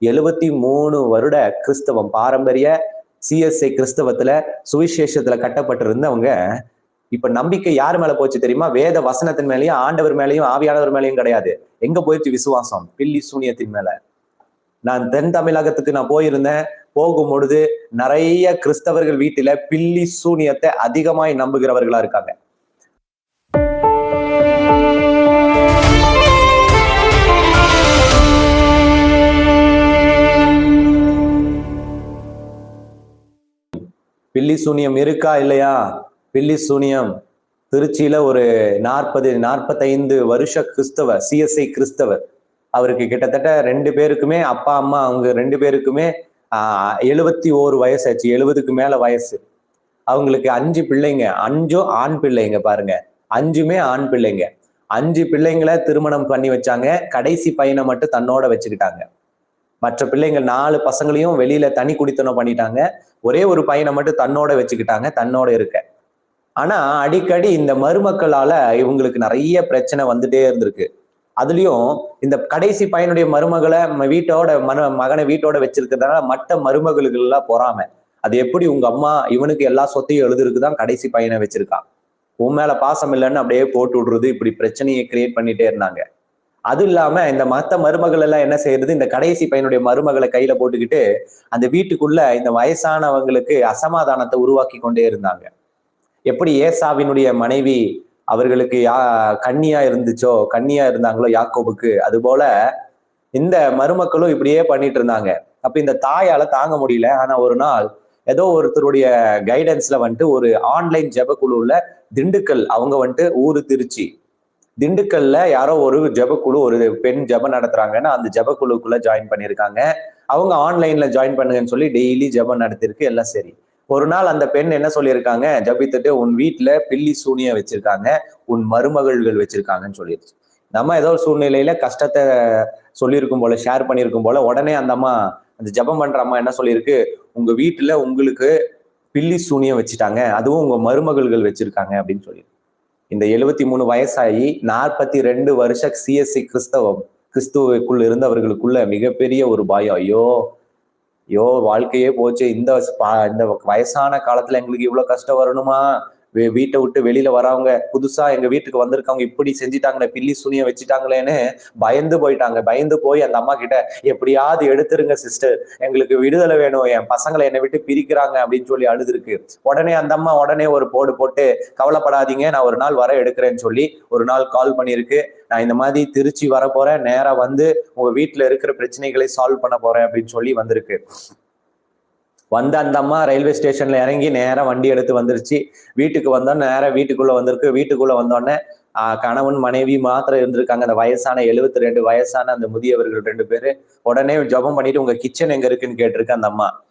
எழுபத்தி மூணு வருட கிறிஸ்தவம். பாரம்பரிய சிஎஸ்ஐ கிறிஸ்தவத்துல சுவிசேஷத்துல கட்டப்பட்டிருந்தவங்க இப்ப நம்பிக்கை யார் மேல போச்சு தெரியுமா? வேத வசனத்தின் மேலேயும் ஆண்டவர் மேலேயும் ஆவியானவர் மேலேயும் கிடையாது. எங்க போயிடுச்சு விசுவாசம்? பில்லி சூனியத்தின் மேல. நான் தென் தமிழகத்துக்கு நான் போயிருந்தேன். போகும் பொழுது நிறைய கிறிஸ்தவர்கள் வீட்டுல பில்லி சூனியத்தை அதிகமாய் நம்புகிறவர்களா இருக்காங்க. பில்லி சூனியம் இருக்கா இல்லையா? பில்லி சூனியம். திருச்சியில ஒரு நாற்பது நாற்பத்தைந்து வருஷ கிறிஸ்தவ சிஎஸ்ஐ கிறிஸ்தவர். அவருக்கு கிட்டத்தட்ட ரெண்டு பேருக்குமே அப்பா அம்மா அவங்க ரெண்டு பேருக்குமே எழுபத்தி ஓரு வயசாச்சு எழுபதுக்கு மேல வயசு. அவங்களுக்கு அஞ்சு பிள்ளைங்க அஞ்சும் ஆண் பிள்ளைங்க பாருங்க. அஞ்சுமே ஆண் பிள்ளைங்க. அஞ்சு பிள்ளைங்களை திருமணம் பண்ணி வச்சாங்க. கடைசி பையனை மட்டும் தன்னோட வச்சுக்கிட்டாங்க. மற்ற பிள்ளைங்கள் நாலு பசங்களையும் வெளியில தனி குடித்தனம் பண்ணிட்டாங்க. ஒரே ஒரு பையனை மட்டும் தன்னோட வச்சுக்கிட்டாங்க தன்னோட இருக்க. ஆனா அடிக்கடி இந்த மருமக்களால இவங்களுக்கு நிறைய பிரச்சனை வந்துட்டே இருந்திருக்கு. அதுலயும் இந்த கடைசி பையனுடைய மருமகளை ம- வீட்டோட மன மகனை வீட்டோட வச்சிருக்கிறதுனால மற்ற மருமகளுக்கு எல்லாம் பொறாம. அது எப்படி உங்க அம்மா இவனுக்கு எல்லா சொத்தையும் எழுதுறதுக்கு கடைசி பையனை வச்சிருக்கான் உன் மேல பாசம் இல்லைன்னு அப்படியே போட்டு விடுறது இப்படி பிரச்சனையை கிரியேட் பண்ணிட்டே இருந்தாங்க. அது இல்லாம இந்த மத்த மருமகள் எல்லாம் என்ன செய்யறது? இந்த கடைசி பையனுடைய மருமகளை கையில போட்டுக்கிட்டு அந்த வீட்டுக்குள்ள இந்த வயசானவங்களுக்கு அசமாதானத்தை உருவாக்கி கொண்டே இருந்தாங்க. எப்படி ஏசாவினுடைய மனைவி அவர்களுக்கு யா கண்ணியா இருந்துச்சோ கண்ணியா இருந்தாங்களோ யாக்கோபுக்கு அது போல இந்த மருமக்களும் இப்படியே பண்ணிட்டு இருந்தாங்க. அப்ப இந்த தாயால தாங்க முடியல. ஆனா ஒரு நாள் ஏதோ ஒருத்தருடைய கைடன்ஸ்ல வந்துட்டு ஒரு ஆன்லைன் ஜெபக்குழுல திண்டுக்கல் அவங்க வந்துட்டு ஊரு திருச்சி திண்டுக்கல்ல யாரோ ஒரு ஜபக்குழு ஒரு பெண் ஜெபம் நடத்துறாங்கன்னா அந்த ஜபக்குழுக்குள்ள ஜாயின் பண்ணியிருக்காங்க. அவங்க ஆன்லைன்ல ஜாயின் பண்ணுங்கன்னு சொல்லி டெய்லி ஜெபம் நடத்திருக்கு எல்லாம் சரி. ஒரு நாள் அந்த பெண் என்ன சொல்லியிருக்காங்க? ஜபித்துட்டு உன் வீட்டுல பில்லி சூனிய வச்சிருக்காங்க உன் மருமகள்கள் வச்சிருக்காங்கன்னு சொல்லிடுச்சு. நம்ம ஏதோ ஒரு சூழ்நிலையில கஷ்டத்தை சொல்லியிருக்கும் போல ஷேர் பண்ணியிருக்கும் போல உடனே அந்த அம்மா அந்த ஜெபம் பண்ற அம்மா என்ன சொல்லியிருக்கு? உங்க வீட்டுல உங்களுக்கு பில்லி சூனியம் வச்சுட்டாங்க அதுவும் உங்க மருமகள்கள் வச்சிருக்காங்க அப்படின்னு சொல்லி இந்த எழுபத்தி மூணு வயசாகி நாற்பத்தி ரெண்டு வருஷ சிஎஸ்சி கிறிஸ்தவம் கிறிஸ்துவுக்குள் இருந்தவர்களுக்குள்ள மிகப்பெரிய ஒரு பயம் ஐயோ ஐயோ வாழ்க்கையே போச்சு. இந்த இந்த வயசான காலத்துல எங்களுக்கு இவ்வளவு கஷ்டம் வரணுமா? வீட்டை விட்டு வெளியில வரவங்க புதுசா எங்க வீட்டுக்கு வந்திருக்கவங்க இப்படி செஞ்சிட்டாங்களே பில்லி சுனிய வச்சுட்டாங்களேன்னு பயந்து போயிட்டாங்க. பயந்து போய் அந்த அம்மா கிட்ட எப்படியாவது எடுத்துருங்க சிஸ்டர் எங்களுக்கு விடுதலை வேணும். என் பசங்களை என்னை விட்டு பிரிக்கிறாங்க அப்படின்னு சொல்லி அழுதுருக்கு. உடனே அந்த அம்மா உடனே ஒரு போடு போட்டு கவலைப்படாதீங்க நான் ஒரு நாள் வர எடுக்கிறேன்னு சொல்லி ஒரு நாள் கால் பண்ணியிருக்கு. நான் இந்த மாதிரி திருச்சி வர போறேன் நேரா வந்து உங்க வீட்டுல இருக்கிற பிரச்சனைகளை சால்வ் பண்ண போறேன் அப்படின்னு சொல்லி வந்திருக்கு. வந்த அந்த அம்மா ரயில்வே ஸ்டேஷன்ல இறங்கி நேரா வண்டி எடுத்து வந்துருச்சு. வீட்டுக்கு வந்தோம் நேரா வீட்டுக்குள்ள வந்திருக்கு. வீட்டுக்குள்ள வந்தோடனே ஆஹ் கணவன் மனைவி மாத்திரம் இருந்திருக்காங்க. அந்த வயசான எழுபத்தி ரெண்டு வயசான அந்த முதியவர்கள் ரெண்டு பேரு. உடனே ஜெபம் பண்ணிட்டு உங்க கிச்சன் எங்க இருக்குன்னு கேட்டிருக்கு அந்த அம்மா.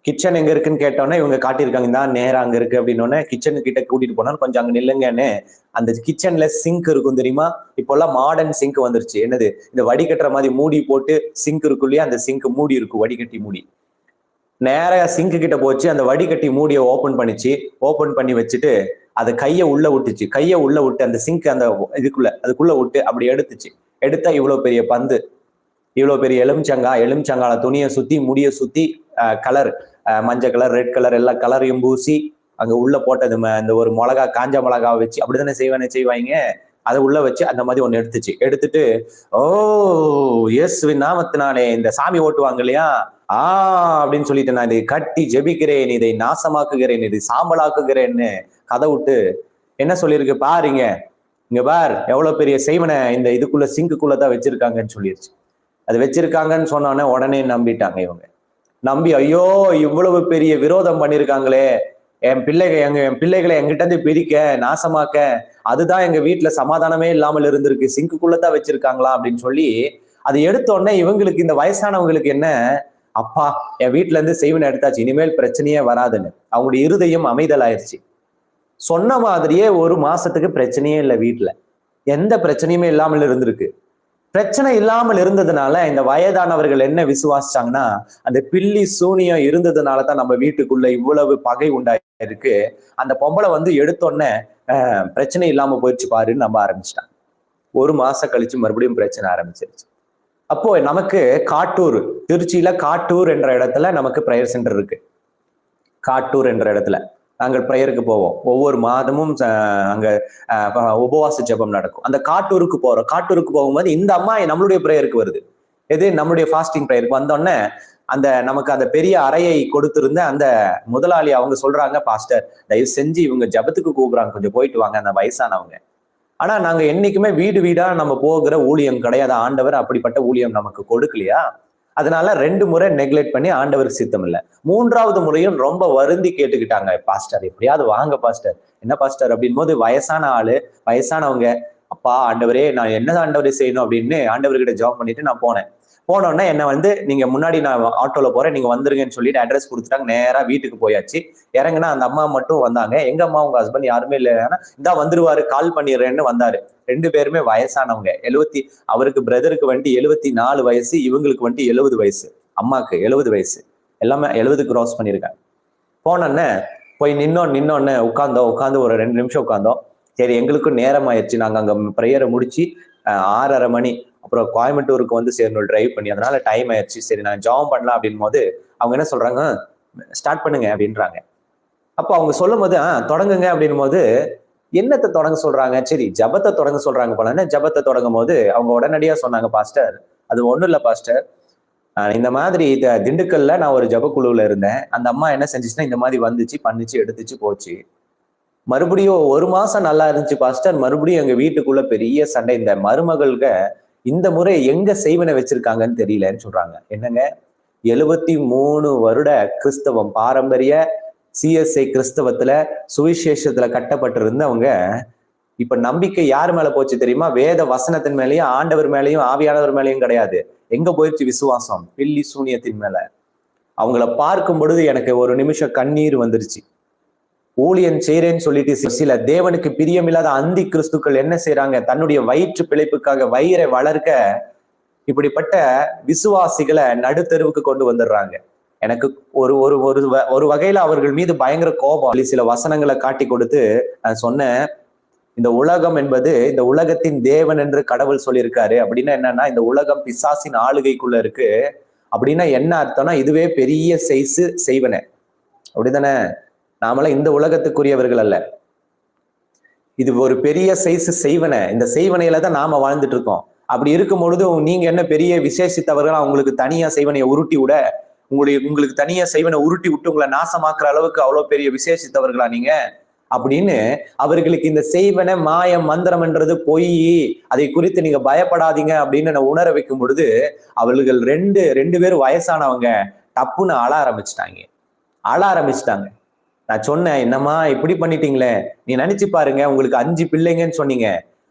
கிச்சன் எங்க இருக்குன்னு கேட்டோன்னே இவங்க காட்டியிருக்காங்க. தான் நேரா அங்க இருக்கு. அப்படின்னோடனே கிச்சன் கிட்ட கூட்டிட்டு போனா கொஞ்சம் அங்க நில்லுங்கன்னு. அந்த கிச்சன்ல சிங்க் இருக்கும் தெரியுமா? இப்போல்லாம் மாடர்ன் சிங்க் வந்துருச்சு. என்னது? இந்த வடிகட்டுற மாதிரி மூடி போட்டு சிங்க் இருக்குள்ளேயே அந்த சிங்க் மூடி இருக்கும் வடிகட்டி மூடி. நேராக சிங்க் கிட்ட போச்சு அந்த வடிகட்டி மூடியை ஓப்பன் பண்ணிச்சு. ஓப்பன் பண்ணி வச்சுட்டு அதை கையை உள்ள விட்டுச்சு. கையை உள்ள விட்டு அந்த சிங்க் அந்த இதுக்குள்ள அதுக்குள்ள விட்டு அப்படி எடுத்துச்சு. எடுத்தா இவ்வளோ பெரிய பந்து இவ்வளோ பெரிய எலுமிச்சங்கா எலுமிச்சங்கால துணியை சுத்தி முடிய சுத்தி கலர் மஞ்சள் கலர் ரெட் கலர் எல்லா கலரையும் பூசி அங்க உள்ள போட்டது ம- இந்த ஒரு மிளகா காஞ்ச மிளகா வச்சு அப்படிதானே செய்வானே செய்வாங்க அதை உள்ள வச்சு அந்த மாதிரி ஒண்ணு எடுத்துச்சு. எடுத்துட்டு ஓ எஸ் நாமத்தினானே இந்த சாமி ஓட்டுவாங்க இல்லையா? ஆ அப்படின்னு சொல்லிட்டு நான் இதை கட்டி ஜெபிக்கிறேன் இதை நாசமாக்குகிறேன் இதை சாம்பலாக்குகிறேன்னு கதை விட்டு என்ன சொல்லியிருக்கு? பாருங்க. இங்க பார் எவ்வளவு பெரிய செய்வனை இந்த இதுக்குள்ள சிங்குக்குள்ள தான் வச்சிருக்காங்கன்னு சொல்லிருச்சு. அது வச்சிருக்காங்கன்னு சொன்னோன்னே உடனே நம்பிட்டாங்க இவங்க. நம்பி ஐயோ இவ்வளவு பெரிய விரோதம் பண்ணிருக்காங்களே. என் பிள்ளைகள் எங்க என் பிள்ளைகளை எங்கிட்ட இருந்து பிரிக்க நாசமாக்க அதுதான் எங்க வீட்டுல சமாதானமே இல்லாமல் இருந்திருக்கு. சிங்குக்குள்ளதான் வச்சிருக்காங்களா அப்படின்னு சொல்லி அதை எடுத்த உடனே இவங்களுக்கு இந்த வயசானவங்களுக்கு என்ன? அப்பா என் வீட்டுல இருந்து செய்வனை எடுத்தாச்சு இனிமேல் பிரச்சனையே வராதுன்னு. அவங்களுடைய இருதயம் அமைதல் ஆயிடுச்சு சொன்ன மாதிரியே ஒரு மாசத்துக்கு பிரச்சனையே இல்லை வீட்டுல. எந்த பிரச்சனையுமே இல்லாமல் இருந்திருக்கு. பிரச்சனை இல்லாமல் இருந்ததுனால இந்த வயதானவர்கள் என்ன விசுவாசிச்சாங்கன்னா அந்த பில்லி சூனியம் இருந்ததுனால தான் நம்ம வீட்டுக்குள்ள இவ்வளவு பகை இருக்கு. அந்த பொம்பளை வந்து எடுத்தோடனே பிரச்சனை இல்லாம போயிடுச்சு பாருன்னு நம்ப ஆரம்பிச்சிட்டாங்க. ஒரு மாசம் கழிச்சு மறுபடியும் பிரச்சனை ஆரம்பிச்சிருச்சு. அப்போ நமக்கு காட்டூர் திருச்சியில காட்டூர் என்ற இடத்துல நமக்கு ப்ரேயர் சென்டர் இருக்கு. காட்டூர் என்ற இடத்துல. நாங்கள் ப்ரேயருக்கு போவோம். ஒவ்வொரு மாதமும் அங்க உபவாச ஜெபம் நடக்கும். அந்த காட்டூருக்கு போறோம். காட்டூருக்கு போகும்போது இந்த அம்மா நம்மளுடைய ப்ரேயருக்கு வருது. எது? நம்மளுடைய ஃபாஸ்டிங் ப்ரேயருக்கு வந்தோடனே அந்த நமக்கு அந்த பெரிய அறையை கொடுத்திருந்த அந்த முதலாளி அவங்க சொல்றாங்க பாஸ்டர் தயவு செஞ்சு இவங்க ஜெபத்துக்கு கூப்பிடுறாங்க. கொஞ்சம் போயிட்டு வாங்க. அந்த வயசானவங்க. ஆனா நாங்க என்னைக்குமே வீடு வீடா நம்ம போகிற ஊழியம் கிடையாது. ஆண்டவர் அப்படிப்பட்ட ஊழியம் நமக்கு கொடுக்கலையா? அதனால ரெண்டு முறை நெக்லெக்ட் பண்ணி ஆண்டவருக்கு சித்தம் இல்லை. மூன்றாவது முறையும் ரொம்ப வருந்தி கேட்டுக்கிட்டாங்க. பாஸ்டர் எப்படியாவது வாங்க பாஸ்டர் என்ன பாஸ்டர் அப்படின் போது வயசான ஆளு வயசானவங்க அப்பா ஆண்டவரே நான் என்ன ஆண்டவரே செய்யணும் அப்படின்னு ஆண்டவர்கிட்ட ஜாப் பண்ணிட்டு நான் போனேன். போனோடனே என்ன வந்து நீங்க முன்னாடி நான் ஆட்டோல போறேன் நீங்க வந்துருங்கன்னு சொல்லிட்டு அட்ரஸ் கொடுத்துட்டாங்க. நேரா வீட்டுக்கு போயாச்சு. இறங்கினா அந்த அம்மா மட்டும் வந்தாங்க. எங்க அம்மா உங்க ஹஸ்பண்ட் யாருமே இல்லை. இந்தா வந்துருவாரு கால் பண்ணிடுறேன்னு வந்தாரு. ரெண்டு பேருமே வயசானவங்க. எழுபத்தி அவருக்கு பிரதருக்கு வந்துட்டு எழுபத்தி நாலு வயசு இவங்களுக்கு வந்துட்டு எழுபது வயசு. அம்மாக்கு எழுபது வயசு. எல்லாமே எழுபது கிராஸ் பண்ணியிருக்காங்க. போனோன்னே போய் நின்னோம் நின்னோன்னு உட்காந்தோம் உட்காந்து ஒரு ரெண்டு நிமிஷம் உட்காந்தோம் சரி எங்களுக்கும் நேரம் ஆயிடுச்சு நாங்கள் அங்கே ப்ரேயரை முடிச்சு ஆறரை மணி அப்புறம் கோயம்புத்தூருக்கு வந்து சேரணும் டிரைவ் பண்ணி. அதனால டைம் ஆயிடுச்சு. சரி நான் ஜாம் பண்ணலாம் அப்படின் போது அவங்க என்ன சொல்றாங்க? ஸ்டார்ட் பண்ணுங்க அப்படின்றாங்க. அப்போ அவங்க சொல்லும் போது ஆ தொடங்குங்க அப்படின் போது என்னத்தை தொடங்க சொல்றாங்க? சரி ஜபத்தை தொடங்க சொல்றாங்க போலன்னு ஜபத்தை தொடங்கும் போது அவங்க உடனடியா சொன்னாங்க பாஸ்டர் அது ஒன்றும் இல்லை பாஸ்டர் இந்த மாதிரி த- திண்டுக்கல்ல நான் ஒரு ஜபக்குழுவில் இருந்தேன். அந்த அம்மா என்ன செஞ்சுச்சுன்னா இந்த மாதிரி வந்துச்சு பண்ணிச்சு எடுத்துச்சு போச்சு. மறுபடியும் ஒரு மாசம் நல்லா இருந்துச்சு பாஸ்டர் மறுபடியும் எங்க வீட்டுக்குள்ள பெரிய சண்டை. இந்த மருமகள்க இந்த முறை எங்க செய்வனை வச்சிருக்காங்கன்னு தெரியலன்னு சொல்றாங்க. என்னங்க? எழுபத்தி மூணு வருட கிறிஸ்தவம் பாரம்பரிய சிஎஸ்ஐ கிறிஸ்தவத்துல சுவிசேஷத்துல கட்டப்பட்டிருந்தவங்க இப்ப நம்பிக்கை யார் மேல போச்சு தெரியுமா? வேத வசனத்தின் மேலேயும் ஆண்டவர் மேலேயும் ஆவியானவர் மேலேயும் கிடையாது. எங்க போயிடுச்சு விசுவாசம்? பில்லி சூனியத்தின் மேல. அவங்கள பார்க்கும் பொழுது எனக்கு ஒரு நிமிஷம் கண்ணீர் வந்துருச்சு. ஊழியன் செய்கிறேன்னு சொல்லிட்டு சி- சில தேவனுக்கு பிரியமில்லாத அந்தி கிறிஸ்துக்கள் என்ன செய்யறாங்க தன்னுடைய வயிற்று பிழைப்புக்காக வயிறை வளர்க்க இப்படிப்பட்ட விசுவாசிகளை நடுத்தெருவுக்கு கொண்டு வந்துடுறாங்க. எனக்கு ஒரு ஒரு ஒரு வ- ஒரு வகையில அவர்கள் மீது பயங்கர கோபம். சில வசனங்களை காட்டி கொடுத்து நான் சொன்னேன். இந்த உலகம் என்பது இந்த உலகத்தின் தேவன் என்று கடவுள் சொல்லியிருக்காரு. அப்படின்னா என்னன்னா இந்த உலகம் பிசாசின் ஆளுகைக்குள்ள இருக்கு. அப்படின்னா என்ன அர்த்தம்னா இதுவே பெரிய செய்சு செய்வன. அப்படிதானே நாமெல்லாம் இந்த உலகத்துக்குரியவர்கள் அல்ல. இது ஒரு பெரிய சைஸ் செய்வனை. இந்த செய்வனையில தான் நாம வாழ்ந்துட்டு இருக்கோம். அப்படி இருக்கும் பொழுது நீங்க என்ன பெரிய விசேஷித்தவர்களா உங்களுக்கு தனியா செய்வனையை உருட்டி விட உங்களுடைய உங்களுக்கு தனியா செய்வனை உருட்டி விட்டு உங்களை நாசமாக்குற அளவுக்கு அவ்வளோ பெரிய விசேஷித்தவர்களா நீங்க? அப்படின்னு அவர்களுக்கு இந்த செய்வன மாயம் மந்திரம்ன்றது பொய். அதை குறித்து நீங்க பயப்படாதீங்க அப்படின்னு நான் உணர வைக்கும் பொழுது அவர்கள் ரெண்டு ரெண்டு பேரும் வயசானவங்க டப்புன்னு அழ ஆரம்பிச்சிட்டாங்க. அழ ஆரம்பிச்சிட்டாங்க. நான் சொன்னேன் என்னம்மா இப்படி பண்ணிட்டீங்களே? நீ நினைச்சு பாருங்க உங்களுக்கு அஞ்சு பிள்ளைங்கன்னு சொன்னீங்க.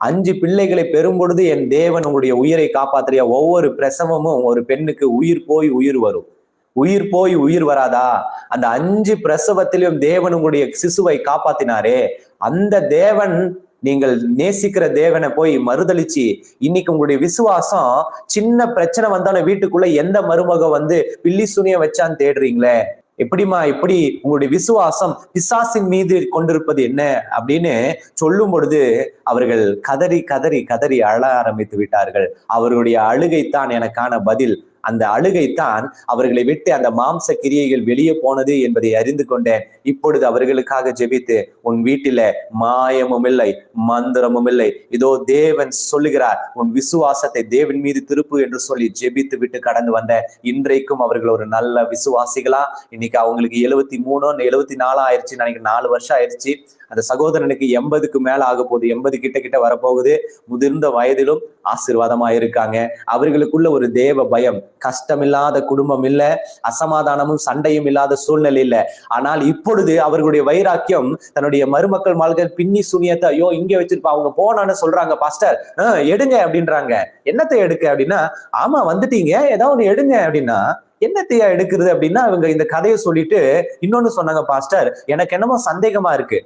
அஞ்சு பிள்ளைகளை பெறும் பொழுது என் தேவன் உங்களுடைய உயிரை காப்பாத்துறிய ஒவ்வொரு பிரசவமும் ஒரு பெண்ணுக்கு உயிர் போய் உயிர் வரும். உயிர் போய் உயிர் வராதா? அந்த அஞ்சு பிரசவத்திலும் தேவன் உங்களுடைய சிசுவை காப்பாத்தினாரே. அந்த தேவன் நீங்கள் நேசிக்கிற தேவனை போய் மறுதளிச்சு இன்னைக்கு உங்களுடைய விசுவாசம் சின்ன பிரச்சனை வந்தாலும் வீட்டுக்குள்ள எந்த மருமக வந்து பில்லி சுனிய வச்சான்னு தேடுறீங்களே? எப்படிமா எப்படி உங்களுடைய விசுவாசம் பிசாசின் மீது கொண்டிருப்பது என்ன அப்படின்னு சொல்லும் பொழுது அவர்கள் கதறி கதறி கதறி அழ ஆரம்பித்து விட்டார்கள். அவர்களுடைய அழுகைத்தான் எனக்கான பதில். அந்த அழுகைத்தான் அவர்களை விட்டு அந்த மாம்ச கிரியைகள் வெளியே போனது என்பதை அறிந்து கொண்டேன். இப்பொழுது அவர்களுக்காக ஜெபித்து உன் வீட்டில மாயமும் இல்லை மந்திரமும் இல்லை. இதோ தேவன் சொல்லுகிறார் உன் விசுவாசத்தை தேவன் மீது திருப்பு என்று சொல்லி ஜெபித்து விட்டு கடந்து வந்த இன்றைக்கும் அவர்கள் ஒரு நல்ல விசுவாசிகளா? இன்னைக்கு அவங்களுக்கு எழுபத்தி மூணு எழுபத்தி நாலு ஆயிடுச்சு நினைக்கிறேன் நாலு வருஷம் ஆயிடுச்சு அந்த சகோதரனுக்கு எண்பதுக்கு மேல ஆக போகுது. எண்பது கிட்ட கிட்ட வரப்போகுது. முதிர்ந்த வயதிலும் ஆசீர்வாதமா இருக்காங்க. அவர்களுக்குள்ள ஒரு தேவ பயம். கஷ்டமில்லாத குடும்பம் இல்ல. அசமாதானமும் சண்டையும் இல்லாத சூழ்நிலை இல்ல. ஆனால் இப்பொழுது அவர்களுடைய வைராக்கியம் தன்னுடைய மருமக்கள் மால்கள் பின்னி சுனியத்தை ஐயோ இங்க வச்சிருப்பா அவங்க போனான்னு சொல்றாங்க பாஸ்டர் "ஆஹ், எடுங்க அப்படின்றாங்க. என்னத்தை எடுக்க? அப்படின்னா ஆமா வந்துட்டீங்க. ஏதாவது ஒண்ணு எடுங்க அப்படின்னா என்னத்தையா எடுக்கிறது? அப்படின்னா இவங்க இந்த கதையை சொல்லிட்டு இன்னொன்னு சொன்னாங்க பாஸ்டர் எனக்கு என்னமோ சந்தேகமா இருக்கு.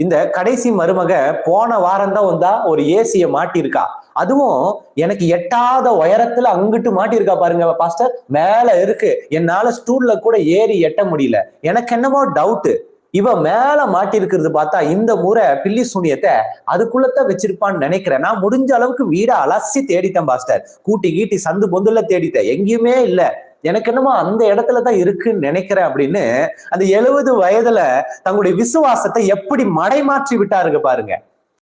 இந்த கடைசி மருமக போன வாரம் தான் வந்தா ஒரு ஏசிய மாட்டியிருக்கா. அதுவும் எனக்கு எட்டாத உயரத்துல அங்கிட்டு மாட்டியிருக்கா பாருங்க பாஸ்டர் மேல இருக்கு. என்னால ஸ்டூல்ல கூட ஏறி எட்ட முடியல. எனக்கு என்னமோ டவுட் இவன் மேல மாட்டிருக்கிறது பார்த்தா இந்த முறை பில்லி சூனியத்தை அதுக்குள்ளத்தான் வச்சிருப்பான்னு நினைக்கிறேன். நான் முடிஞ்ச அளவுக்கு வீடை அலசி தேடிட்டேன் பாஸ்டர் கூட்டி கீட்டி சந்து பொந்துல தேடிட்டேன். எங்கேயுமே இல்லை. எனக்கு என்னமோ அந்த இடத்துல தான் இருக்குன்னு நினைக்கிறேன் அப்படின்னு அந்த எழுபது வயதுல தங்களுடைய விசுவாசத்தை எப்படி மடைமாற்றி விட்டாருங்க பாருங்க.